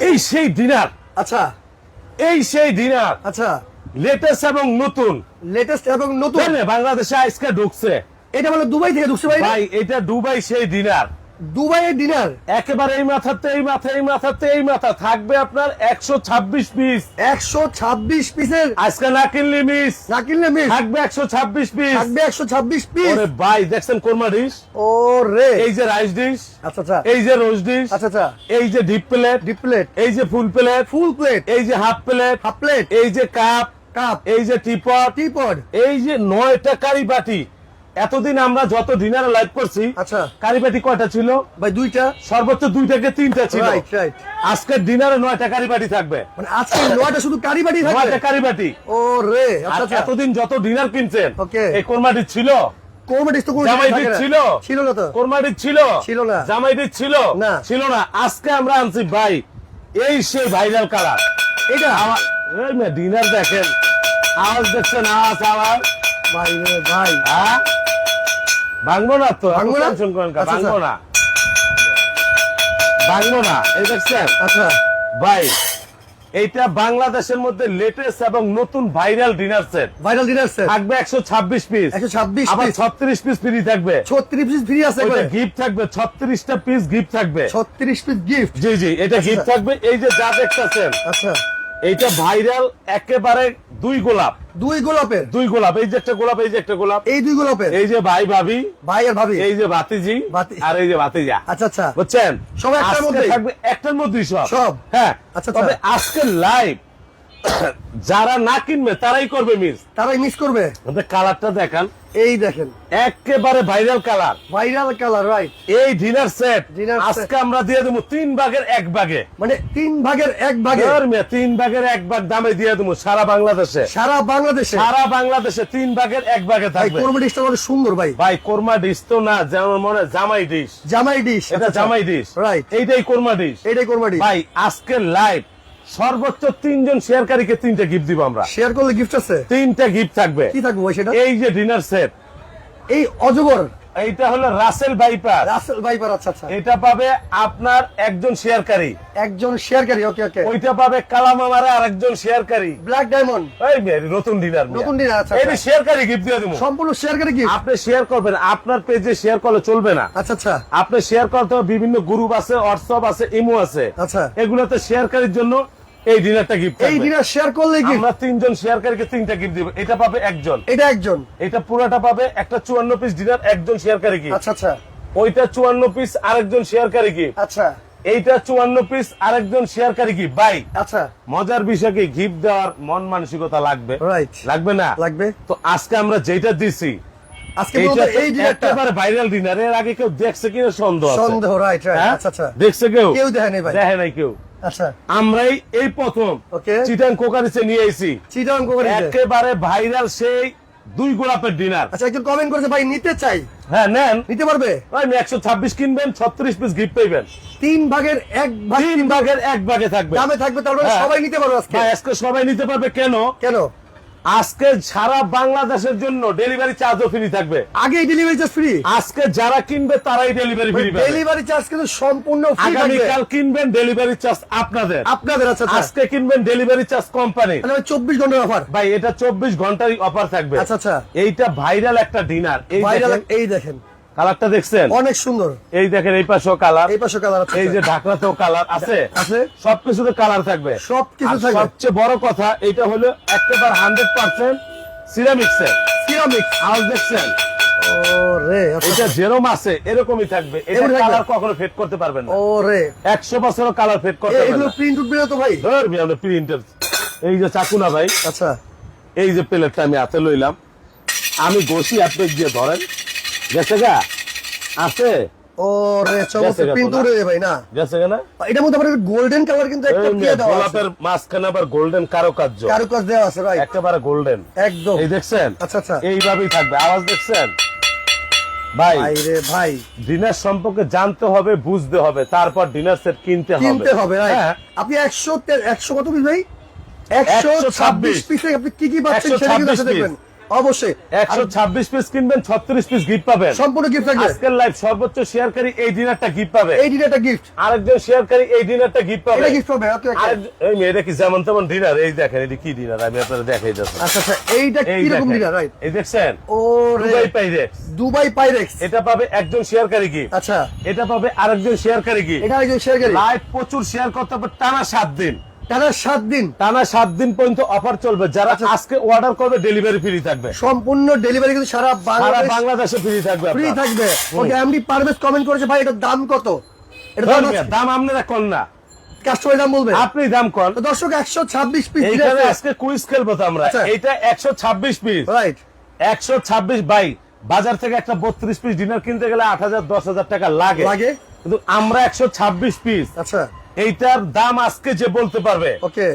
এই সেই ডিনার। আচ্ছা। এই সেই ডিনার। আচ্ছা। লেটেস্ট এবং নতুন। লেটেস্ট এবং নতুন? বাংলাদেশে আজকে ঢুকছে। এটা মানে দুবাই থেকে ঢুকছে ভাই ভাই এটা দুবাই সেই ডিনার। দুবাইয়ের ডিনার একেবারে এই মাথাতে এই মাথা এই মাথাতে এই মাথা। থাকবে আপনার একশো ছাব্বিশ পিস একশো ছাব্বিশ পিসের আজকে না কিনলি মিস না কিনলে মিস থাকবে একশো ছাব্বিশ পিস থাকবে একশো ছাব্বিশ পিস ওরে ভাই দেখছেন কোরমা ডিশ ও রে এই যে রাইস ডিশ আচ্ছা আচ্ছা। এই যে রোজ ডিশ আচ্ছা আচ্ছা। এই যে ডিপ প্লেট ডিপ প্লেট এই যে ফুল প্লেট ফুল প্লেট এই যে হাফ প্লেট হাফ প্লেট এই যে কাপ কাপ এই যে টিপট টিপড এই যে নয়টা কারি বাটি। এতদিন আমরা যত ডিনারে লাইভ করছি আচ্ছা। কয়টা ছিল? ভাই দুইটা। সর্বোচ্চ দুই থেকে তিনটা ছিল। রাইট রাইট আজকের ডিনারে নয়টা কারি বাটি থাকবে। মানে আজকে নয়টা শুধু কারি বাটি থাকবে? নয়টা কারি বাটি ও রে আচ্ছা আচ্ছা। এতদিন যত ডিনার কিনছেন. এই কোরমাটি ছিল? কোরবানি তো কোনো জামাই থাকে ডিশ না। ছিল? ছিল না তো। ছিল? ছিল না। ছিল? না। ছিল না। আজকে আমরা আনছি ভাই এই সেই ভাইরাল কালার এটা আমার ডিনার দেখেন। আওয়াজ দেখছেন আওয়াজ আওয়াজ। ভাই ভাই। হ্যাঁ? ভাঙবো না তো? ভাঙবো না? না, আচ্ছা, ভাঙবো না। ভাঙবো না। এই দেখছেন আচ্ছা। ভাই এইটা বাংলাদেশের মধ্যে লেটেস্ট এবং নতুন viral dinner set viral dinner set থাকবে একশো ছাব্বিশ পিস একশো ছাব্বিশ আবার পিস ছত্রিশ পিস ফ্রি থাকবে। ছত্রিশ পিস ফ্রি আছে গিফট থাকবে ছত্রিশটা পিস গিফট থাকবে। ছত্রিশ পিস গিফট জি জি এটা গিফট থাকবে। এই যে যা দেখতেছেন। আচ্ছা। এইটা ভাইরাল একেবারে দুই গোলাপ। দুই গোলাপের? দুই গোলাপ এই যে একটা গোলাপ এই যে একটা গোলাপ। এই দুই গোলাপের? এই যে ভাই ভাবি ভাই আর ভাবি? এই যে বাতি- আর এই যে বাতিজা আচ্ছা আচ্ছা। বুঝছেন? সব একটার মধ্যেই? থাকবে একটার মধ্যেই সব। সব? হ্যাঁ। আচ্ছা, তবে আচ্ছা। আজকে লাইভ যারা না কিনবে তারাই করবে মিস তারাই মিস করবে? কালারটা দেখান। এই দেখেন। একেবারে viral colour viral colour right এই ডিনার সেট আজকে আমরা দিয়ে দেবো তিন ভাগের এক ভাগে। মানে তিন ভাগের এক ভাগে। তিন ভাগের এক ভাগ দামে দিয়ে দেবো সারা বাংলাদেশে। সারা বাংলাদেশে? সারা বাংলাদেশে তিন ভাগের এক ভাগে ভাই থাকবে। কোরমা ডিশটা অনেক সুন্দর ভাই। ভাই কোরমা ডিশ তো না যেমন মনে জামাই ডিশ জামাই ডিশ এটা জামাই ডিশ রাইট এইটাই কোরমা ডিশ এইটাই কোরমা ডিশ ভাই আজকের লাইভ সর্বোচ্চ তিনজন শেয়ারকারীকে তিনটা গিফট দিব আমরা। শেয়ার করলে গিফট আছে? তিনটা গিফট থাকবে। কি থাকবে সেটা? এই যে ডিনার সেট এই অজগর। এইটা হলো রাসেল বাইপার রাসেল ভাইপার আচ্ছা আচ্ছা। এটা পাবে আপনার একজন শেয়ারকারী। একজন শেয়ারকারী ওকে ওকে। ওইটা পাবে কালামামারা আর একজন শেয়ারকারী। ব্ল্যাক ডায়মন্ড এই নতুন ডিনার নতুন dinner, আচ্ছা, এই আচ্ছা। শেয়ারকারী গিফট দিয়ে দেবো। সম্পূর্ণ শেয়ারকারী কি আপনি শেয়ার করবেন আপনার পেজে শেয়ার করলে চলবে না। আচ্ছা আচ্ছা। আপনি শেয়ার করতে বিভিন্ন গ্রুপ আছে হোয়াটসঅ্যাপ আছে ইমো আছে। আচ্ছা। এগুলোতে শেয়ারকারীর জন্য এই ডিনারটা গিফট এই ডিনার শেয়ার করলে কি আমরা তিনজন শেয়ারকারীকে তিনটা গিফট দিব। এটা পাবে একজন। এটা একজন। এটা পুরোটা পাবে একটা চুয়ান্ন পিস ডিনার একজন শেয়ারকারী কি আচ্ছা আচ্ছা। ওইটা চুয়ান্ন পিস আরেকজন শেয়ারকারী কি আচ্ছা। এইটা চুয়ান্ন পিস আরেকজন শেয়ারকারী কি বাই। আচ্ছা। মজার বিষয় কি গিফট দেওয়ার মন মানসিকতা লাগবে। লাগবে না? লাগবে। তো আজকে আমরা যেটা দিছি আজকে এই ডিনারটা একেবারে ভাইরাল ডিনার এর আগে কেউ দেখছে কিনা সন্দেহ সন্দেহ রাইট রাইট হ্যাঁ? আচ্ছা আচ্ছা। দেখছে কেউ? কেউ দেখে নাই ভাই। দেখে নাই কেউ? আচ্ছা। আমরাই এই প্রথম Okay. চিটাং কোকারিসে নিয়ে এসেছি। চিটাং করে একেবারে ভাইরাল সেই দুই গোলাপের ডিনার আচ্ছা একজন কমেন্ট করেছে ভাই নিতে চাই। হ্যাঁ নেন। নিতে পারবে? আমি একশো ছাব্বিশ কিনবেন ছত্রিশ পিস গিফট পাইবেন। তিন ভাগের এক ভাগ তিন ভাগের এক ভাগে থাকবে। দামে থাকবে তারপরে হ্যাঁ। সবাই নিতে পারবে আজকে। আজকে সবাই নিতে পারবে কেন? কেন? আজকে সারা বাংলাদেশের জন্য ডেলিভারি চার্জও ফ্রি থাকবে। আগে ডেলিভারি চার্জ ফ্রি আজকে যারা কিনবে তারাই ডেলিভারি ফ্রি পাবে। ডেলিভারি চার্জ কিন্তু সম্পূর্ণ ফ্রি আগামী কাল কিনবেন ডেলিভারি চার্জ আপনাদের। আপনাদের আচ্ছা আচ্ছা। আজকে কিনবেন ডেলিভারি চার্জ কোম্পানি মানে চব্বিশ ঘণ্টার অফার ভাই এটা চব্বিশ ঘন্টারই অফার থাকবে। আচ্ছা আচ্ছা। এইটা ভাইরাল একটা ডিনার এই ভাইরাল এই দেখেন। কালারটা দেখছেন? অনেক সুন্দর। এই দেখেন এই পাশেও কালার। এই পাশে কালার আছে। এই যে ঢাকনাতেও কালার আছে। আছে? সবকিছুতে কালার থাকবে। সবকিছু থাকবে। সবচেয়ে বড় কথা এটা হলো একেবারে হান্ড্রেড পার্সেন্ট সিরামিক্স। সিরামিক দেখছেন? ও রে আচ্ছা। এটা যেরম আছে এরকমই থাকবে। এটা কালার কখনো ফেড করতে পারবেন না। বছরও কালার ফেড করতে পারবেন এগুলো প্রিন্ট উঠবে তো ভাই? ধরবি আমরা প্রিন্টার এই যে চাকু না ভাই? আচ্ছা। এই যে প্লেটটা আমি হাতে লইলাম। আমি বসি আপনি গিয়ে ধরেন। গেছে গা? আছে? ও রে চমৎকার যায় ভাই না? গেছে না? এটার মধ্যে আবার গোল্ডেন কালার কিন্তু একটা দিয়ে আছে। গোলাপের মাঝখানে আবার গোল্ডেন কারুকার্য। দেওয়া আছে ভাই একেবারে গোল্ডেন একদম। এই দেখছেন? আচ্ছা আচ্ছা। এইভাবেই থাকবে। আওয়াজ দেখছেন? ভাই রে ভাই। ডিনার সম্পর্কে জানতে হবে বুঝতে হবে তারপর ডিনার সেট কিনতে হবে। কিনতে হবে? হ্যাঁ। আপনি একশো তে- একশো কত পিস ভাই? একশো 126 ছাব্বিশ। পিসে আপনি কি কি পাচ্ছেন সেটা কিন্তু দেখবেন। অবশ্যই। একশো ছাব্বিশ পিস কিনবেন ছত্রিশ পিস গিফট পাবেন। সম্পূর্ণ গিফট থাকবে। আজকের লাইভ সর্বোচ্চ শেয়ারকারী এই ডিনারটা গিফট পাবে। এই ডিনারটা গিফট আরেকজন শেয়ারকারী এই ডিনারটা গিফট পাবে। গিফট পাবে ওকে ওকে। আরেক- এই মেয়েটা কি যেমন তেমন ডিনার এই দেখেন এটা কি ডিনার আমি আপনারা দেখাই যাচ্ছি আচ্ছা আচ্ছা এইটা কি রকম ডিনার রাইট এই দেখছেন? ও দুবাই পাইরেক্স দুবাই পাইরেক্স এটা পাবে একজন শেয়ারকারী গিফট আচ্ছা। এটা পাবে আরেকজন শেয়ারকারী গিফট এটা একজন শেয়ার করি লাইভ প্রচুর শেয়ার করতে হবে টানা সাত দিন। টানা সাত দিন। টানা সাত দিন পর্যন্ত অফার চলবে। যারা আচ্ছা। আজকে অর্ডার করবে ডেলিভারি ফ্রি থাকবে। সম্পূর্ণ ডেলিভারি কিন্তু সারা সারা বাংলাদেশে ফ্রি থাকবে ফ্রি থাকবে। ওকে এমডি পারভেজ কমেন্ট করেছে ভাই এটার দাম কত? এটা দাম আপনারা না। কাস্টমার দাম বলবে। আপনি দাম কন। দর্শক একশো ছাব্বিশ পিস এইখানে আজকে কুইজ খেলব তো আমরা। আচ্ছা। এইটা একশো ছাব্বিশ পিস রাইট একশো ছাব্বিশ বাই বাজার থেকে একটা বত্রিশ পিস ডিনার কিনতে গেলে আট হাজার দশ হাজার টাকা লাগে। লাগে। কিন্তু আমরা একশো ছাব্বিশ পিস আচ্ছা। এইটার দাম আজকে যে বলতে পারবে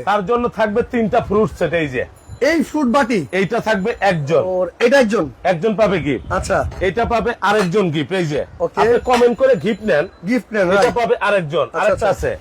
তার জন্য থাকবে তিনটা ফ্রুট সেট এই যে। এই ফ্রুট বাটি? এইটা থাকবে একজন। এটা একজন? একজন পাবে গিফট আচ্ছা। এটা পাবে আরেকজন গিফট এই যে. আপনি কমেন্ট করে গিফট নেন। গিফট নেন এটা পাবে আরেকজন। আচ্ছা, আরেকটা আচ্ছা। আছে।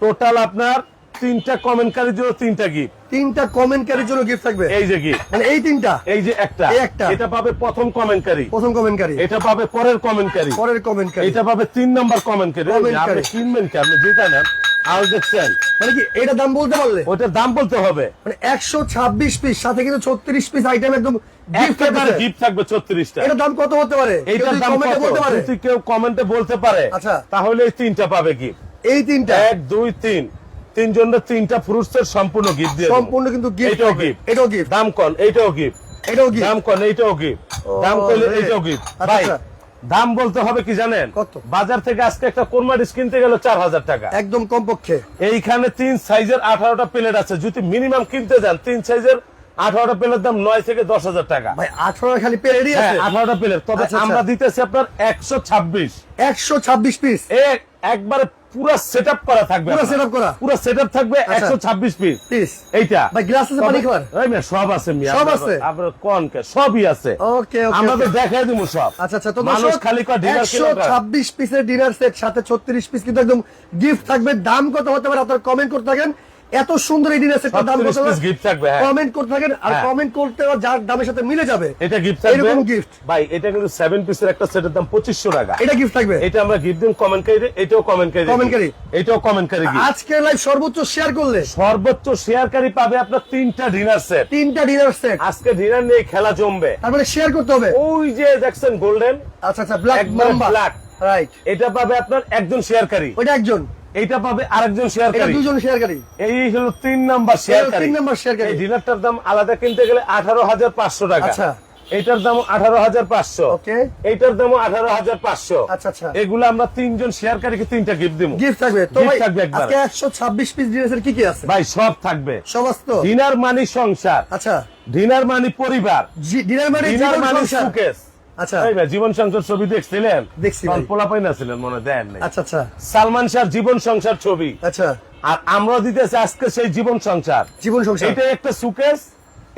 টোটাল আপনার তিনটা কমেন্টকারীর জন্য তিনটা গিফট তিনটা কমেন্টকারীর জন্য গিফট থাকবে। এই যে গিফট মানে এই তিনটা। এই যে একটা। একটা। এটা পাবে প্রথম কমেন্টকারী প্রথম কমেন্টকারী এটা পাবে পরের কমেন্টকারী পরের কমেন্টকারী এটা পাবে তিন নম্বর কমেন্টকারী। আপনি কিনবেন কি? আপনি যেটা নেন আর দেখছেন মানে কি এটা দাম বলতে পারলে? ওইটার দাম বলতে হবে। মানে একশো ছাব্বিশ পিস সাথে কিন্তু ছত্রিশ পিস আইটেম একদম গিফট গিফট থাকবে ছত্রিশটা। এটার দাম কত হতে পারে? এইটার দাম কমেন্টে কত? বলতে পারে? কেউ কমেন্টে বলতে পারে আচ্ছা। তাহলে এই তিনটা পাবে গিফট এই তিনটা। এক দুই তিন। তিনজনের তিনটা ফ্রুটসের সম্পূর্ণ গিফট দিয়ে সম্পূর্ণ কিন্তু গিফট এটাও gift। এটাও গিফট দাম কন এইটাও গিফট এটাও গিফট দাম কন এইটাও গিফট দাম করলে রে। এইটাও গিফট আচ্ছা, ভাই আচ্ছা। দাম বলতে হবে কি জানেন? কত? বাজার থেকে আজকে একটা কোরমা ডিশ কিনতে গেল চার হাজার টাকা। একদম কমপক্ষে। এইখানে তিন সাইজের আঠারোটা প্লেট আছে। যদি মিনিমাম কিনতে যান তিন সাইজের আঠারোটা প্লেটের দাম নয় থেকে দশ হাজার টাকা। ভাই আঠারো খালি পেরেডি হ্যাঁ আছে। আঠারোটা প্লেট তবে আচ্ছা। আমরা দিতেছি আপনার একশো ছাব্বিশ। একশো ছাব্বিশ পিস একবারে পুরো সেট করা থাকবে পুরো আপনার। করা? পুরো সেট থাকবে আচ্ছা। একশো ছাব্বিশ পিস পিস এইটা। ভাই, glass আছে পানি তবে- এই মেয়ে, সব আছে মিয়া সব আছে? আপনার কোন কে? সবই আছে। ওকে ওকে আমরা তো দেখাই দিব সব। আচ্ছা আচ্ছা তো মানুষ খালি কয় ডিনার পিসের ডিনার সেট সাথে ছত্রিশ পিস কিন্তু একদম গিফট থাকবে। দাম কত হতে পারে আপনারা কমেন্ট করতে থাকেন। এত সুন্দর এই ডিনার দাম কত 36 piece gift থাকবে, হ্যাঁ। কমেন্ট করতে থাকেন আর হ্যাঁ। কমেন্ট করতে যার দামের সাথে মিলে যাবে এটা গিফট থাকবে। এরকম gift। ভাই এটা কিন্তু সেভেন পিসের একটা সেটের দাম পঁচিশশো টাকা। এটা গিফট থাকবে। এটা আমরা গিফট দিন কমেন্টকারী এটাও কমেন্টকারী Commentকারী। এটাও কমেন্টকারী gift। আজকে লাইভ সর্বোচ্চ শেয়ার করলে। সর্বোচ্চ শেয়ারকারী পাবে আপনার তিনটা ডিনার সেট তিনটা ডিনার সেট আজকে ডিনার নিয়ে খেলা জমবে। তারপরে শেয়ার করতে হবে। ওই যে দেখছেন গোল্ডেন আচ্ছা আচ্ছা ব্ল্যাক black। রাইট এটা পাবে আপনার একজন শেয়ারকারী ওইটা একজন। এইটা পাবে আরেকজন শেয়ারকারী। দুজন শেয়ারকারী। এই হলো তিন নাম্বার শেয়ারকারী। তিন নাম্বার শেয়ারকারী। এই ডিনারটার দাম আলাদা কিনতে গেলে আঠারো হাজার পাঁচশো টাকা। আচ্ছা। এইটার দাম আঠারো হাজার পাঁচশো। ওকে। এইটার দাম আঠারো হাজার পাঁচশো। আচ্ছা, আচ্ছা। এগুলো আমরা তিনজন শেয়ারকারীকে তিনটা গিফট দিব। গিফট থাকবে। থাকবে আজকে একশো ছাব্বিশ পিস ডিনার কি কি আছে? ভাই সব থাকবে। সমস্ত? ডিনার মানি সংসার। আচ্ছা। ডিনার মানি পরিবার। ডিনার মানে ডিনার মানি সংসার। সুকেস আচ্ছা জীবন সংসার ছবি দেখছিলেন? দেখছি ভাই। না ছিলেন মনে দেন আচ্ছা আচ্ছা। সালমান শাহ জীবন সংসার ছবি। আচ্ছা। আর আমরা দিতেছি আজকে সেই জীবন সংসার। জীবন সংসার। এইটাই একটা সুকেস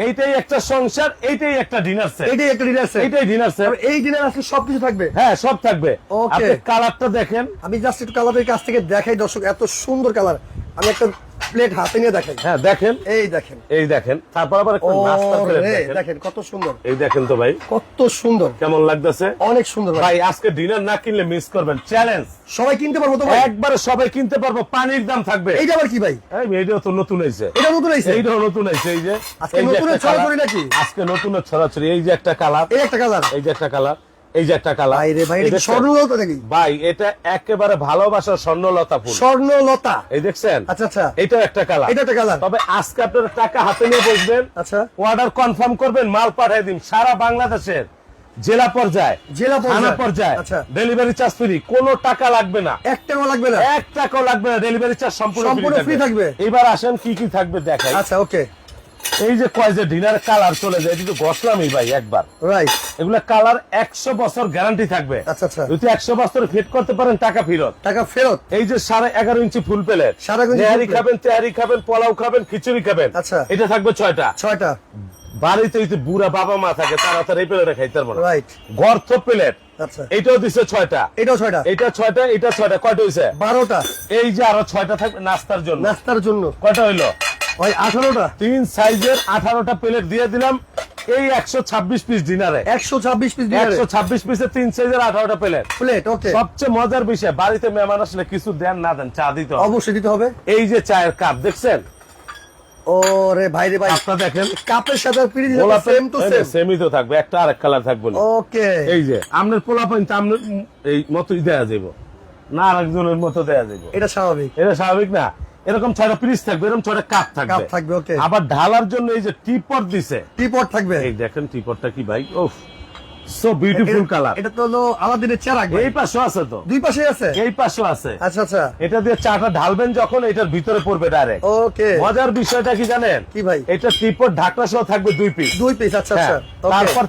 এইটাই একটা সংসার এইটাই একটা ডিনার সেট এইটাই একটা ডিনার সেট এইটাই ডিনার সেট এই ডিনার সবকিছু থাকবে। হ্যাঁ সব থাকবে. আপনি কালারটা দেখেন। আমি জাস্ট একটু কালারের কাছ থেকে দেখাই দর্শক এত সুন্দর কালার আমি একটা প্লেট হাতে নিয়ে দেখাই হ্যাঁ দেখেন। এই দেখেন। এই দেখেন। তারপর আবার একটু নাস্তা দেখেন। দেখেন কত সুন্দর। এই দেখেন তো ভাই। কত সুন্দর। কেমন লাগতেছে? অনেক সুন্দর ভাই। আজকে ডিনার না কিনলে মিস করবেন। চ্যালেঞ্জ সবাই কিনতে পারব তো ভাই? একবারে সবাই কিনতে পারব পানির দাম থাকবে। এইটা আবার কি ভাই? এই এইটাও তো নতুন হয়েছে এটা নতুন আইছে এইটাও নতুন হয়েছে এই যে। আজকে যে ছড়াছড়ি নাকি? আজকে নতুনের ছড়াছড়ি এই যে একটা কালার এই একটা কালার এই যে একটা কালার এই যে একটা কালার। ভাই রে ভাই এটা স্বর্ণলতা নাকি? ভাই এটা একেবারে ভালোবাসার স্বর্ণলতা ফুল। স্বর্ণলতা? এই দেখছেন? আচ্ছা আচ্ছা। এটা একটা কালার। এটা একটা কালার। তবে আজকে আপনারা টাকা হাতে নিয়ে বসবেন। আচ্ছা। অর্ডার কনফার্ম করবেন মাল পাঠিয়ে দিন। সারা বাংলাদেশের জেলা পর্যায়ে জেলা পর্যায়ে। থানা পর্যায়ে আচ্ছা। ডেলিভারি চার্জ ফ্রি কোনো টাকা লাগবে না। এক টাকাও লাগবে না? এক টাকাও লাগবে না। ডেলিভারি চার্জ সম্পূর্ণ ফ্রি থাকবে। থাকবে? এবার আসেন কি কি থাকবে দেখাই। আচ্ছা ওকে এই যে কয় যে ডিনার কালার চলে যায় এটা তো ঘষলামই ভাই একবার। রাইট এগুলা কালার একশো বছর গ্যারান্টি থাকবে। আচ্ছা, আচ্ছা। যদি একশো বছর ফিট করতে পারেন টাকা ফেরত। টাকা ফেরত? এই যে সাড়ে এগারো ইঞ্চি ফুল প্লেট সাড়ে নেহারি খাবেন তেহারি খাবেন পোলাও খাবেন খিচুড়ি খাবেন। আচ্ছা। এটা থাকবে ছয়টা। ছয়টা। বাড়িতে যদি বুড়া বাবা মা থাকে তারা তার এই প্লেটে খাইতে পারব রাইট গর্থ প্লেট আচ্ছা। এটাও দিচ্ছে ছয়টা। এটাও ছয়টা? এটা ছয়টা এটা ছয়টা। কয়টা হয়েছে বারোটা। এই যে আরও ছয়টা থাকবে নাস্তার জন্য। নাস্তার জন্য। কয়টা হইল? ওই আঠারোটা। তিন সাইজের আঠারোটা প্লেট দিয়ে দিলাম। এই একশো ছাব্বিশ পিস ডিনারে একশো ছাব্বিশ পিস একশো ছাব্বিশ পিসের তিন সাইজের আঠারোটা প্লেট। প্লেট ওকে। সবচেয়ে মজার বিষয় বাড়িতে মেহমান আসলে কিছু দেন না দেন চা দিতে অবশ্যই দিতে হবে। এই যে চায়ের কাপ দেখছেন? ও ভাই রে ভাই। কাপটা দেখেন। কাপের সাথে পিড়ি গোলাপের সেম টু সেম সেমই তো থাকবে একটা আরেক কালার থাকবে ওকে। এই যে পোলা পয়েন্ট এই মতোই দেয়া যাব না আরেকজনের মতো দেয়া যাব এটা স্বাভাবিক। এটা স্বাভাবিক না? এরকম ছয়টা পিস থাকবে এরকম ছয়টা কাপ কাপ থাকবে থাকবে ওকে আবার ঢালার জন্য এই যে টিপট দিছে। টিপট থাকবে। এই দেখেন টিপটটা কি ভাই ও সো বিউটিফুল কালার এটা তো হলো আলাদিনের এই পাশেও আছে তো। দুই পাশে আছে? এই পাশেও আছে। আচ্ছা আচ্ছা। এটা দিয়ে চাটা ঢালবেন যখন এটার ভিতরে পড়বে ডাইরেক্ট ওকে মজার বিষয়টা কি জানেন? কি ভাই? এটা টিপট ঢাকনা সহ থাকবে দুই পিস দুই পিস আচ্ছা আচ্ছা। হ্যাঁ, তারপর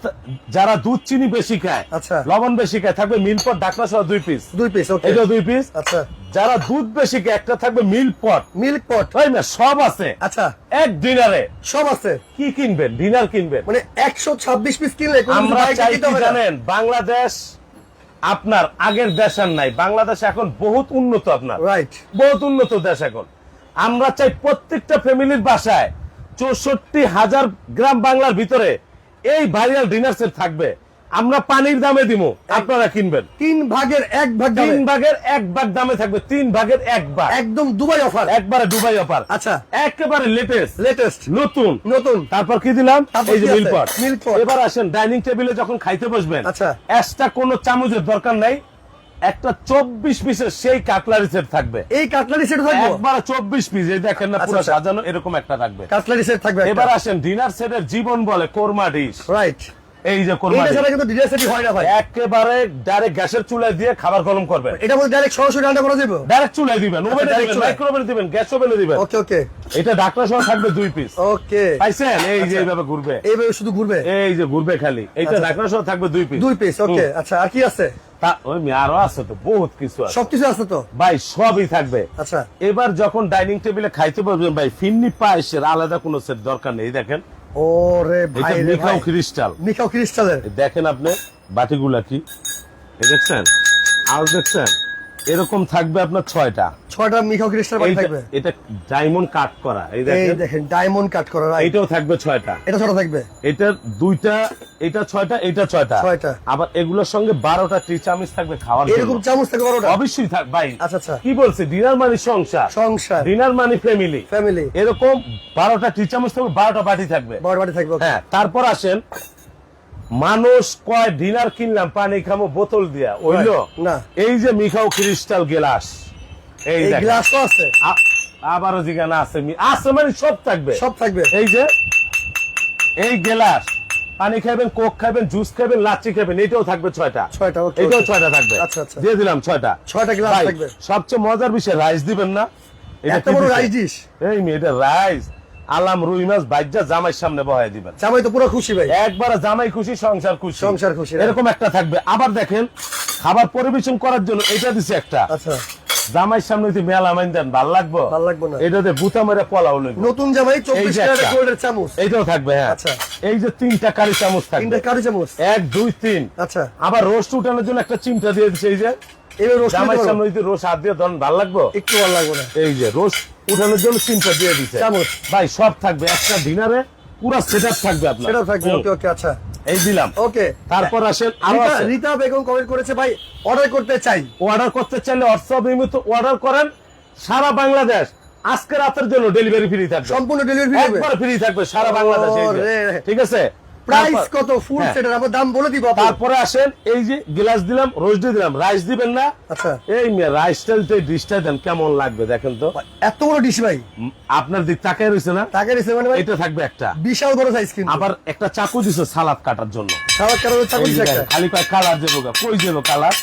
যারা দুধ চিনি বেশি খায় আচ্ছা। লবণ বেশি খায় থাকবে মিলপট ঢাকনা সহ দুই পিস দুই পিস ওকে এটা দুই পিস আচ্ছা। যারা দুধ বেশি একটা থাকবে মিল পট। মিল্ক পট? তাই না? সব আছে। আচ্ছা। এক ডিনারে। সব আছে। কি কিনবেন? ডিনার কিনবেন? মানে একশো ছাব্বিশ পিস কিনলে আমরা চাই। জানেন? বাংলাদেশ আপনার আগের দেশ আর নাই। বাংলাদেশ এখন বহুত উন্নত আপনার। রাইট বহুত উন্নত দেশ এখন। আমরা চাই প্রত্যেকটা ফ্যামিলির বাসায় চৌষট্টি হাজার গ্রাম বাংলার ভিতরে এই ভাইরাল ডিনার সেট থাকবে। আমরা পানির দামে দিব আপনারা কিনবেন। তিন ভাগের এক ভাগ তিন ভাগের এক ভাগ দামে থাকবে। তিন ভাগের এক ভাগ। একদম দুবাই অফার। একবারে দুবাই অফার। আচ্ছা। একেবারে লেটেস্ট লেটেস্ট নতুন। নতুন। তারপর কি দিলাম? এই যে? মিলপট milk এবার আসেন ডাইনিং টেবিলে যখন খাইতে বসবেন আচ্ছা। এক্সট্রা কোনো চামচের দরকার নাই। একটা চব্বিশ পিসের সেই কাটলারি সেট থাকবে। এই কাটলারি সেট থাকবে? একবার চব্বিশ পিস। এই দেখেন না আচ্ছা, পুরো আচ্ছা। সাজানো এরকম একটা থাকবে। কাটলারি সেট থাকবে এবার আসেন ডিনার সেটের জীবন বলে কোরমা ডিশ। রাইট এই যে কোরমা এটা কিন্তু ডিনার সেটই হয় না ভাই। একেবারে ডাইরেক্ট গ্যাসের চুলায় দিয়ে খাবার গরম করবেন। এটা মধ্যে ডাইরেক্ট সরাসরি রান্না করা যাবে ডাইরেক্ট চুলায় দিবেন ওভেনে দিবেন মাইক্রোওভেনে দিবেন গ্যাস ওভেনে দিবেন। ওকে ওকে এটা ডাকনা সহ থাকবে দুই পিস ওকে পাইছেন? এই যে আচ্ছা। এইভাবে ঘুরবে। এইভাবে শুধু ঘুরবে? এই যে ঘুরবে খালি। এইটা আচ্ছা। ডাকনা সহ থাকবে দুই পিস দুই পিস ওকে আচ্ছা আর কি আছে? আরও তো বহুত কিছু আছে। সবকিছু আছে তো? ভাই সবই থাকবে। আচ্ছা। এবার যখন ডাইনিং টেবিলে খাইতে পারবেন ভাই ফিন্নি পায়েসের আলাদা কোনো সেট দরকার নেই দেখেন। ও রে এটা ভাই রে ক্রিস্টাল। মিখাও ক্রিস্টালের। দেখেন আপনি বাতিগুলা কি? দেখছেন? আর দেখছেন? এরকম থাকবে আপনার ছয়টা। ছয়টা মিখাও ক্রিস্টাল বাড়ি থাকবে। এটা ডায়মন্ড কাট করা এই এই দেখেন। ডায়মন্ড কাট করা রাইট এইটাও থাকবে ছয়টা। এটা ছটা থাকবে। এটার দুইটা এটা ছয়টা এটা ছয়টা। ছয়টা। আবার এগুলোর সঙ্গে বারোটা টি চামিচ থাকবে খাওয়ার জন্য। এরকম চামচ থাকবে বারোটা? অবশ্যই থাক ভাই আচ্ছা আচ্ছা। কি বলছে? ডিনার মানে সংসার। সংসার। ডিনার মানে ফ্যামিলি ফ্যামিলি এরকম বারোটা টি চামচ থাকবে বারোটা বাটি থাকবে। বড় বাটি থাকবে হ্যাঁ তারপর আসেন মানুষ কয় ডিনার কিনলাম পানি খামো বোতল দিয়া। ওইলো না। এই যে মিখাও ক্রিস্টাল গ্লাস এই গ্লাস আছে। আবারও জিজ্ঞাসা আছে আছে মানে সব থাকবে। সব থাকবে। এই যে এই গ্লাস পানি খাবেন কোক খাবেন জুস খাবেন লাচ্ছি খাবেন এটাও থাকবে ছয়টা। ছয়টা এটাও ছয়টা থাকবে। আচ্ছা, আচ্ছা। দিয়ে দিলাম ছয়টা। ছয়টা গ্লাস থাকবে। সবচেয়ে মজার বিষয় রাইস দিবেন না। এটা এত বড় রাইস ডিশ এই মেয়ে এটা রাইস আলাম রুই মাছ বাইজা জামাই সামনে বহাই দিবেন। জামাই তো পুরো খুশি ভাই। একবার জামাই খুশি সংসার খুশি। সংসার খুশি, এরকম একটা থাকবে। আবার দেখেন খাবার পরিবেশন করার জন্য এটা দিছে একটা। আচ্ছা। জামাই সামনে যদি মেলা মাইন দেন ভালো লাগবো? ভালো লাগবো না। এটাতে বুতা মেরে পলাও লইব। নতুন জামাই চব্বিশ একটা। গোল্ডের চামচ। এইটাও থাকবে হ্যাঁ। আচ্ছা। এই যে তিনটা কারি চামচ থাকবে। তিনটা কারি চামচ। এক দুই তিন। আচ্ছা। আবার রোস্ট উঠানোর জন্য একটা চিমটা দিয়ে দিচ্ছে এই যে। এবার রোস্ট জামাই সামনে যদি রোস্ট হাত দিয়ে ধরেন ভালো লাগবো? একটু ভালো লাগবে না। এই যে রোস্ট উঠানোর জন্য চিমটা দিয়ে দিচ্ছে ভাই সব থাকবে একটা ডিনারে পুরো সেট থাকবে আপনার। সেটাও থাকবে ওকে ওকে আচ্ছা। এই দিলাম। ওকে। তারপর আসেন আরও রীতা- বেগম কমেন্ট করেছে ভাই অর্ডার করতে চাই। অর্ডার করতে চাইলে হোয়াটসঅ্যাপ অর্ডার করেন। সারা বাংলাদেশ আজকে রাতের জন্য ডেলিভারি ফ্রি থাকবে। সম্পূর্ণ ডেলিভারি ফ্রি থাকবে। সারা বাংলাদেশ। ঠিক আছে? প্রাইস কত? ফুল হ্যাঁ। সেটের আমার দাম বলে দিব তারপরে আসেন এই যে গ্লাস দিলাম রোজ দিয়ে দিলাম রাইস দিবেন না? আচ্ছা। এই রাইসটা ডিশটা দেন কেমন লাগবে দেখেন তো? এত বড় ডিশ ভাই। আপনার দিক তাকায় রয়েছে না? দিছে মানে এটা থাকবে একটা। বিশাল বড় সাইজ কিন্তু। আবার একটা চাকু দিছে সালাদ কাটার জন্য। সালাদ কাটার চাকু দিছে একটা। খালি পায়ে কালার গা। কই যাব কালার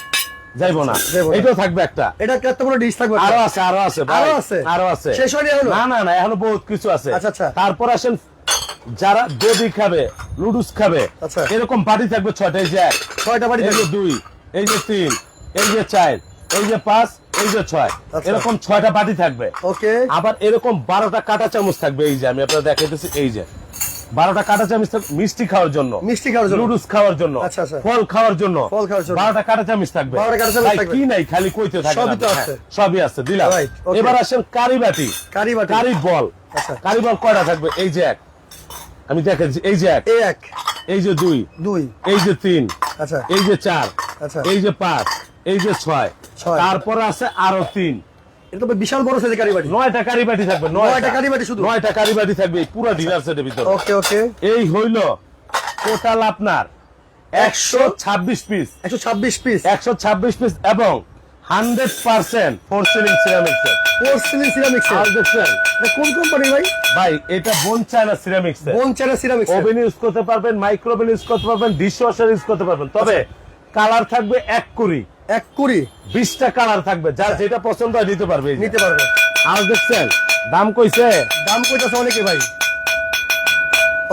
যাইবো না। এটাও থাকবে একটা। এটা কি এত বড় ডিশ থাকবে আরও আছে আরও আছে আরও আছে? আরও আছে। শেষ হয়নি? না না না এখনও বহুত কিছু আছে। আচ্ছা, আচ্ছা। তারপর আসেন যারা দবি খাবে লুডুস খাবে আচ্ছা। এরকম বাটি থাকবে ছয়টা এই যে এক ছয়টা বাড়ি থাকবে দুই এই যে তিন এই যে চার এই যে পাঁচ এই যে ছয় আচ্ছা। এরকম ছয়টা বাটি থাকবে ওকে আবার এরকম বারোটা কাঁটা চামচ থাকবে এই যে আমি আপনার দেখাইতেছি এই যে বারোটা কাঁটা চামচ মিষ্টি খাওয়ার জন্য মিষ্টি খাওয়ার জন্য লুডুস খাওয়ার জন্য আচ্ছা, আচ্ছা। ফল খাওয়ার জন্য ফল খাওয়ার জন্য। বারোটা কাঁটা চামচ থাকবে 12টা কাঁটা চামচ ভাই, থাকবে। কি নাই খালি কইতে থাকে সবই তো না। আছে। হ্যাঁ, সবই আছে দিলাম এবার আসেন কারি বাটি কারি বাটি কারি বল আচ্ছা। কারি বল কয়টা থাকবে এই যে এক আমি দেখাচ্ছি এই যে এক এই এক। এই যে দুই দুই। এই যে তিন আচ্ছা। এই যে চার আচ্ছা। এই যে পাঁচ এই যে ছয়। ছয়। তারপরে আছে আরও তিন। এটা তো বিশাল বড় সাইজের নয়টা কারিবাটি থাকবে নয়টা। কারিবাটি শুধু? নয়টা কারিবাটি থাকবে পুরো ডিনার সেটের ভিতরে। ওকে ওকে। এই হইল টোটাল আপনার একশো ছাব্বিশ পিস একশো ছাব্বিশ পিস একশো ছাব্বিশ পিস এবং hundred percent four sealing ceramics porcelain ceramics আর কোন কোম্পানি ভাই? ভাই এটা bone china ceramics bone china ceramics oven use করতে পারবেন মাইক্রোওভেন ইউজ করতে পারবেন ডিশ ওয়াশার ইউজ করতে পারবেন। তবে কালার থাকবে এক কুড়ি। এক কুড়ি? বিশটা কালার থাকবে যার যেটা পছন্দ হয় নিতে পারবে নিতে পারবে। আর দেখছেন দাম কইছে? দাম কইতাছে অনেকে ভাই।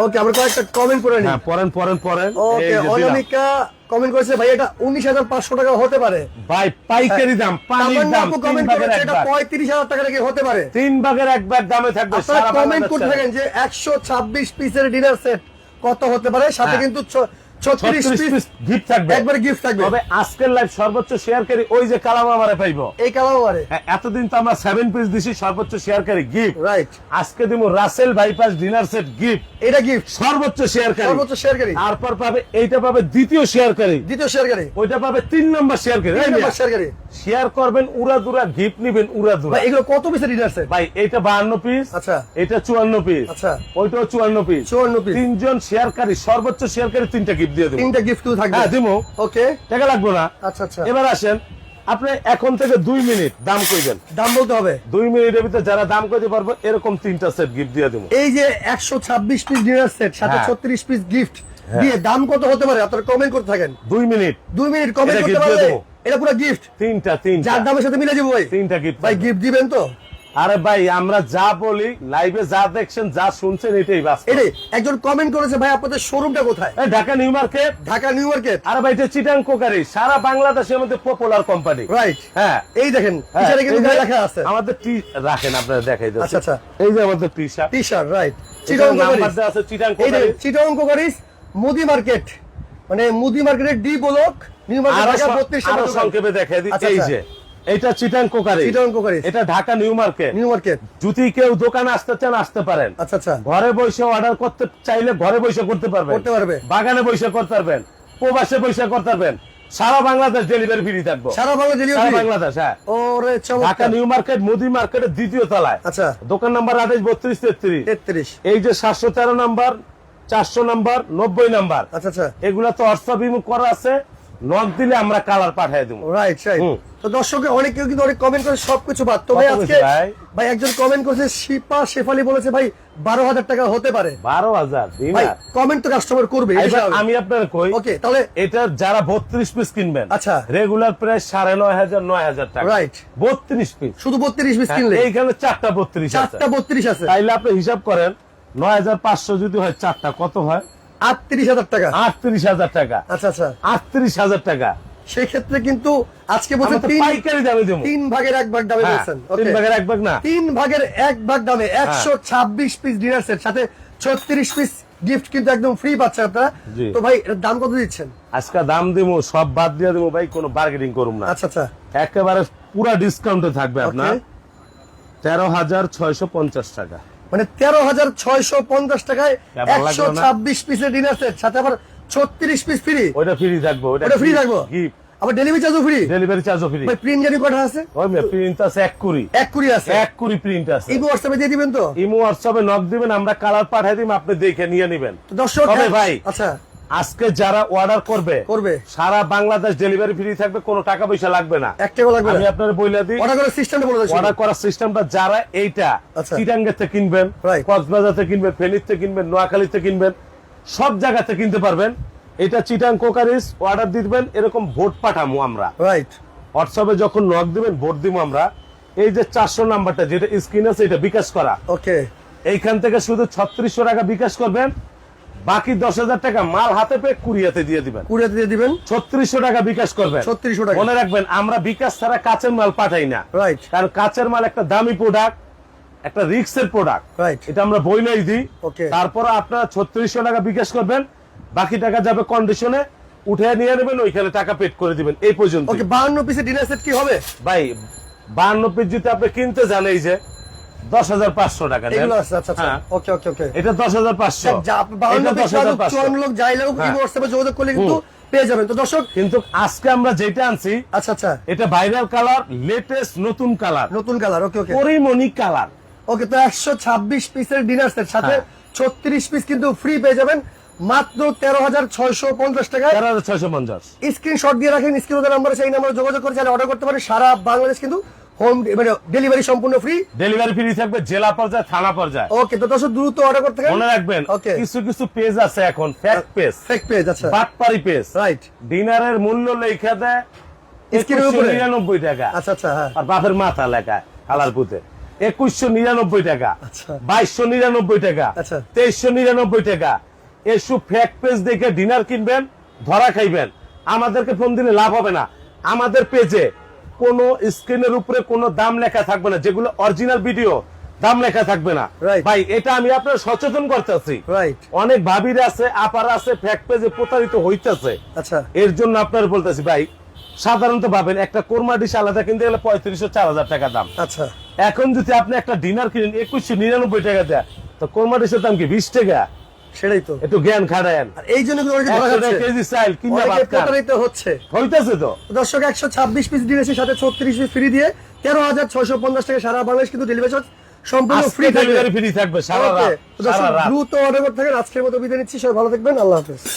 ওকে আমরা কয়েকটা কমেন্ট করে নিই পরেন পরেন পরেন ওকে অনামিকা কমেন্ট করেছে ভাই এটা উনিশ হাজার পাঁচশো টাকা হতে পারে। ভাই পাইকারি দাম পানির দাম কমেন্ট করেছে এটা পঁয়ত্রিশ হাজার টাকা নাকি হতে পারে? তিন ভাগের এক ভাগ দামে থাকবে আপনারা কমেন্ট করে করতে থাকেন যে একশো ছাব্বিশ পিসের ডিনার সেট কত হতে পারে সাথে হ্যাঁ। কিন্তু ছত্রিশ 36 পিস পিস গিফট থাকবে। একবারে গিফট থাকবে। তবে আজকের লাইভ সর্বোচ্চ শেয়ারকারী ওই যে কালাম পাইবো। এই কালার হ্যাঁ, এতদিন তো আমরা সেভেন পিস দিছি সর্বোচ্চ শেয়ারকারী গিফট রাইট আজকে দিব Russell bypass dinner set gift এটা গিফট সর্বোচ্চ শেয়ারকারী সর্বোচ্চ শেয়ারকারী তারপর পাবে এইটা পাবে দ্বিতীয় শেয়ারকারী দ্বিতীয় শেয়ারকারী ওইটা পাবে তিন নম্বর শেয়ারকারী তিন নম্বর শেয়ারকারী শেয়ার করবেন উড়া দুরা গিফট নিবেন উড়া দুরা ভাই এগুলো কত পিসের ডিনার সেট ভাই এইটা বাহান্ন পিস আচ্ছা। এটা চুয়ান্ন পিস আচ্ছা। ওইটাও চুয়ান্ন পিস 54 piece। তিনজন শেয়ারকারী সর্বোচ্চ শেয়ারকারী তিনটা গিফট দিয়ে দেবো। তিনটা গিফট থাকবে। হ্যাঁ দিমো। ওকে টাকা লাগবে না। আচ্ছা আচ্ছা। এবার আসেন আপনি এখন থেকে দুই মিনিট দাম কইবেন। দাম বলতে হবে? দুই মিনিটের ভিতরে যারা দাম কইতে পারব এরকম তিনটা সেট গিফট দিয়ে দেবো। এই যে একশো ছাব্বিশ পিস ডিনার সেট সাথে হ্যাঁ। ছত্রিশ পিস গিফট দিয়ে দাম কত হতে পারে? আপনারা কমেন্ট করতে থাকেন। দুই মিনিট। দুই মিনিট কমেন্ট করতে দিয়ে পারলে দেবো। এটা পুরো গিফট তিনটা তিনটা। যার দামের সাথে মিলে যাব ভাই। তিনটা গিফট ভাই গিফট দিবেন তো? আরে ভাই আমরা যা বলি লাইভে যা দেখছেন যা শুনছেন এটাই বাস্তব। এটাই। একজন কমেন্ট করেছে ভাই আপনাদের শোরুমটা কোথায়? Dhaka new market. Dhaka new market. আরে ভাই এটা চিটাং কোকারি। সারা বাংলাদেশের মধ্যে পপুলার কোম্পানি রাইট হ্যাঁ। এই দেখেন হ্যাঁ, পিছনে কিন্তু লেখা আছে। আমাদের টি রাখেন আপনারা দেখাই দিচ্ছি। আচ্ছা, আচ্ছা। এই যে আমাদের T shirt T shirt right চিটং দেওয়া আছে চিটাং এই কোকারি। চিটং কোকারিস মুদি মার্কেট। মানে মুদি মার্কেটের D block new market Dhaka 32 সংক্ষেপে দেখাই দিই। আচ্ছা, এই আচ্ছা। যে এটা চিটাং কোকারি। চিটং কোকারিস এটা Dhaka new market. New market. যদি কেউ দোকানে আসতে চান আসতে পারেন। আচ্ছা আচ্ছা। ঘরে বসে অর্ডার করতে চাইলে ঘরে বসে করতে পারবেন। করতে পারবে। বাগানে বসে করতে পারবেন। প্রবাসে বসে করতে পারবেন। সারা বাংলাদেশ ডেলিভারি ফ্রি থাকব। সারা বাংলা সারা ডেলিভারি বাংলাদেশ হ্যাঁ। ওরে ঢাকা নিউ মার্কেট মুদি মার্কেটের দ্বিতীয় তলায়। আচ্ছা। দোকান নাম্বার আঠাশ বত্রিশ তেত্রিশ। 33 এই যে সাতশো তেরো নাম্বার চারশো নাম্বার নব্বই নাম্বার আচ্ছা আচ্ছা। এগুলা তো হোয়াটসঅ্যাপ ইমো করা আছে। নক দিলে আমরা কালার পাঠিয়ে দেবো। Right right. তো দর্শকে অনেক কেউ কিন্তু অনেক কমেন্ট করে সবকিছু বাদ। তো আজকে ভাই? ভাই একজন কমেন্ট করেছে শিপা শেফালি বলেছে ভাই বারো হাজার টাকা হতে পারে। বারো হাজার কমেন্ট তো কাস্টমার করবে আমি আপনার কই? ওকে তাহলে এটা যারা বত্রিশ পিস কিনবেন আচ্ছা। রেগুলার প্রাইস সাড়ে নয় হাজার নয় হাজার টাকা. বত্রিশ পিস শুধু বত্রিশ পিস কিনলে এইখানে চারটা বত্রিশ চারটা বত্রিশ আছে। তাইলে আপনি হিসাব করেন নয় হাজার পাঁচশো যদি হয় চারটা কত হয়? আটত্রিশ হাজার টাকা। আটত্রিশ হাজার টাকা। আচ্ছা আচ্ছা। আটত্রিশ হাজার টাকা। সেই ক্ষেত্রে কিন্তু আজকে বলছে তিন পাইকারি দামে দেবো। তিন ভাগের এক ভাগ দামে হ্যাঁ, বলছেন তিন ভাগের এক ভাগ না। তিন ভাগের এক ভাগ দামে একশো ছাব্বিশ পিস ডিনার সেট সাথে ছত্রিশ পিস গিফট কিন্তু একদম ফ্রি পাচ্ছেন আপনারা। তো ভাই দাম কত দিচ্ছেন? আজকে দাম দিব সব বাদ দিয়ে দেবো ভাই কোনো বার্গেনিং করুম না। আচ্ছা আচ্ছা। একেবারে পুরা ডিসকাউন্টে থাকবে আপনার তেরো হাজার ছয়শো পঞ্চাশ টাকা। মানে তেরো হাজার ছয়শো পঞ্চাশ টাকায় একশো ছাব্বিশ পিসের ডিনার সেট সাথে আবার ছত্রিশ পিস ফ্রি ওইটা ফ্রি থাকবে ওটা ফ্রি থাকব? গিফট আবার ডেলিভারি চার্জও ফ্রি ডেলিভারি চার্জও ফ্রি ভাই প্রিন্ট জানি কটা আছে? ওই প্রিন্ট আছে এক কুড়ি। এক কুড়ি আছে? এক কুড়ি প্রিন্ট আছে। হোয়াটসঅ্যাপে দিয়ে দিবেন তো? ইমো হোয়াটসঅ্যাপে নক দিবেন আমরা কালার পাঠিয়ে দিব আপনি দেখে নিয়ে নেবেন। দর্শক তবে ভাই আচ্ছা। আজকে যারা অর্ডার করবে করবে। সারা বাংলাদেশ ডেলিভারি ফ্রি থাকবে কোনো টাকা পয়সা লাগবে না। এক টাকা লাগবে আমি আপনার বইলা দিই অর্ডার করে সিস্টেমটা বলে দিচ্ছি অর্ডার করার সিস্টেমটা যারা এইটা আচ্ছা। চিটাঙ্গেতে কিনবেন Right. কক্সবাজারতে কিনবেন ফেনীতে কিনবেন নোয়াখালীতে কিনবেন সব জায়গাতে কিনতে পারবেন। এটা চিটাং কোকারিস অর্ডার দিবেন এরকম ভোট পাঠামো আমরা। রাইট হোয়াটসঅ্যাপে যখন নক দিবেন ভোট দিব আমরা। এই যে চারশো নাম্বারটা যেটা স্ক্রিন আছে এটা বিকাশ করা। ওকে এইখান থেকে শুধু ছত্রিশশো টাকা বিকাশ করবেন। বাকি দশ হাজার টাকা মাল হাতে পেয়ে কুড়িয়াতে দিয়ে দিবেন। কুড়িয়াতে দিয়ে দিবেন। ছত্রিশশো টাকা বিকাশ করবেন। 3600 টাকা। মনে রাখবেন আমরা বিকাশ ছাড়া কাঁচের মাল পাঠাই না। রাইট কারণ কাঁচের মাল একটা দামি প্রোডাক্ট একটা রিক্সের প্রোডাক্ট রাইট এটা আমরা বইলাই দিই। Okay. তারপর আপনারা ছত্রিশশো টাকা বিকাশ করবেন। বাকি টাকা যাবে কন্ডিশনে উঠে নিয়ে নেবেন ওইখানে টাকা পেড করে দিবেন। এই পর্যন্ত ওকে বাহান্ন পিসের ডিনার সেট কি হবে? ভাই বাহান্ন পিস যদি আপনি কিনতে এই যে দশ হাজার পাঁচশো টাকা এগুলো আচ্ছা আচ্ছা। হ্যাঁ। ওকে ওকে ওকে এটা লোক যাইলে হ্যাঁ। যোগাযোগ করলে কিন্তু পেয়ে যাবেন। তো দর্শক কিন্তু আজকে আমরা যেটা আনছি আচ্ছা আচ্ছা। এটা ভাইরাল কালার লেটেস্ট নতুন কালার নতুন colour okay okay Porimoni colour okay তো একশো ছাব্বিশ পিসের ডিনার সেট সাথে হ্যাঁ। ছত্রিশ পিস কিন্তু ফ্রি পেয়ে যাবেন। মাত্র তেরো হাজার ছয়শো পঞ্চাশ টাকা তেরো হাজার ছয়শো পঞ্চাশ। স্ক্রিনশট দিয়ে রাখেন স্ক্রিন নাম্বার সেই নাম্বারে যোগাযোগ করে চাইলে অর্ডার করতে পারেন। সারা বাংলাদেশ কিন্তু হোম মানে ডেলিভারি সম্পূর্ণ ফ্রি ডেলিভারি ফ্রি থাকবে জেলা পর্যায়ে থানা পর্যায়ে। ওকে তো দর্শক দ্রুত অর্ডার করতে মনে রাখবেন ওকে কিছু কিছু পেজ আছে এখন ফ্যাক পেজ ফেক পেজ আচ্ছা। বাটপারি পেজ রাইট ডিনারের মূল্য লেখা দেয় স্ক্রিনের উপরে? নিরানব্বই টাকা। আচ্ছা আচ্ছা হ্যাঁ। আর বাপের মাথা লেখা হালার পুঁতে। একুশশো নিরানব্বই টাকা আচ্ছা। বাইশশো নিরানব্বই টাকা আচ্ছা। তেইশশো নিরানব্বই টাকা। এসব ফ্যাক পেজ দেখে ডিনার কিনবেন ধরা খাইবেন। আমাদেরকে ফোন দিলে লাভ হবে না। আমাদের পেজে কোনো স্ক্রিনের উপরে কোনো দাম লেখা থাকবে না যেগুলো অরিজিনাল ভিডিও দাম লেখা থাকবে না. ভাই এটা আমি আপনার সচেতন করতেছি। অনেক ভাবির আছে আপার আছে ফ্যাক পেজে প্রতারিত হইতেছে। আচ্ছা। এর জন্য আপনার বলতেছি ভাই সাধারণত ভাবেন একটা কোরমা ডিশ আলাদা কিনতে গেলে পঁয়ত্রিশশো চার হাজার টাকা দাম। আচ্ছা। এখন যদি আপনি একটা ডিনার কিনেন একুশশো নিরানব্বই টাকা দেয় তো কোরমা ডিশের দাম কি বিশ টাকা? সেটাই তো। একটু জ্ঞান খাড়েন এই জন্য কিন্তু অনেকে ধরা একশো কেজি চাইল কিনা অনেকে ভাত খান। প্রতারিত হচ্ছে। হইতেছে তো। দর্শক একশো ছাব্বিশ পিস সাথে ছত্রিশ পিস ফ্রি দিয়ে তেরো হাজার ছয়শো পঞ্চাশ টাকা সারা বাংলাদেশ কিন্তু ডেলিভারি সম্পূর্ণ ফ্রি থাকবে। সারা ওকে রাত রাত। দ্রুত অর্ডার করতে থাকেন। আজকের মতো বিদায় নিচ্ছি সবাই ভালো থাকবেন। আল্লাহ হাফেজ।